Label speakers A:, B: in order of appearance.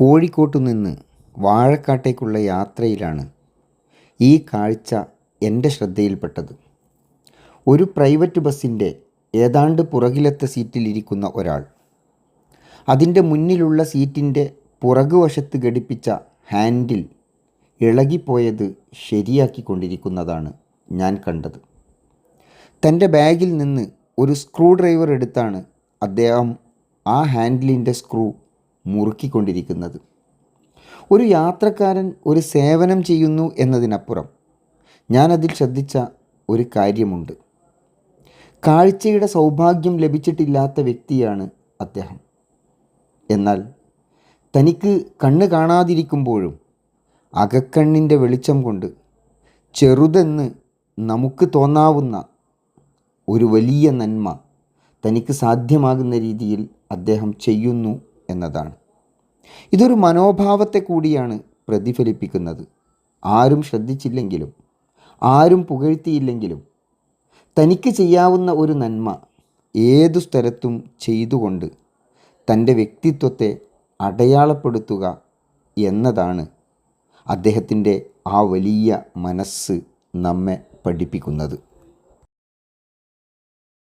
A: കോഴിക്കോട്ടു നിന്ന് വാഴക്കാട്ടേക്കുള്ള യാത്രയിലാണ് ഈ കാഴ്ച എന്റെ ശ്രദ്ധയിൽപ്പെട്ടത്. ഒരു പ്രൈവറ്റ് ബസ്സിന്റെ ഏതാണ്ട് പുറകിലത്തെ സീറ്റിലിരിക്കുന്ന ഒരാൾ. അതിന്റെ മുന്നിലുള്ള സീറ്റിന്റെ പുറകുവശത്ത് ഘടിപ്പിച്ച ഹാൻഡിൽ ഇളകിപ്പോയത് ശരിയാക്കിക്കൊണ്ടിരിക്കുന്നതാണ് ഞാൻ കണ്ടത്. തന്റെ ബാഗിൽ നിന്ന് ഒരു സ്ക്രൂ ഡ്രൈവർ എടുത്താണ് അദ്ദേഹം ആ ഹാൻഡിലിന്റെ സ്ക്രൂ മുറുക്കിക്കൊണ്ടിരിക്കുന്നത്. ഒരു യാത്രക്കാരൻ ഒരു സേവനം ചെയ്യുന്നു എന്നതിനപ്പുറം ഞാനതിൽ ശ്രദ്ധിച്ച ഒരു കാര്യമുണ്ട്. കാഴ്ചയുടെ സൗഭാഗ്യം ലഭിച്ചിട്ടില്ലാത്ത വ്യക്തിയാണ് അദ്ദേഹം. എന്നാൽ തനിക്ക് കണ്ണ് കാണാതിരിക്കുമ്പോഴും അകക്കണ്ണിന്റെ വെളിച്ചം കൊണ്ട് ചെറുതെന്ന് നമുക്ക് തോന്നാവുന്ന ഒരു വലിയ നന്മ തനിക്ക് സാധ്യമാകുന്ന രീതിയിൽ അദ്ദേഹം ചെയ്യുന്നു എന്നതാണ്. ഇതൊരു മനോഭാവത്തെ കൂടിയാണ് പ്രതിഫലിപ്പിക്കുന്നത്. ആരും ശ്രദ്ധിച്ചില്ലെങ്കിലും ആരും പുകഴ്ത്തിയില്ലെങ്കിലും തനിക്ക് ചെയ്യാവുന്ന ഒരു നന്മ ഏതു സ്ഥലത്തും ചെയ്തുകൊണ്ട് തന്റെ വ്യക്തിത്വത്തെ അടയാളപ്പെടുത്തുക എന്നതാണ് അദ്ദേഹത്തിന്റെ ആ വലിയ മനസ്സ് നമ്മെ പഠിപ്പിക്കുന്നത്.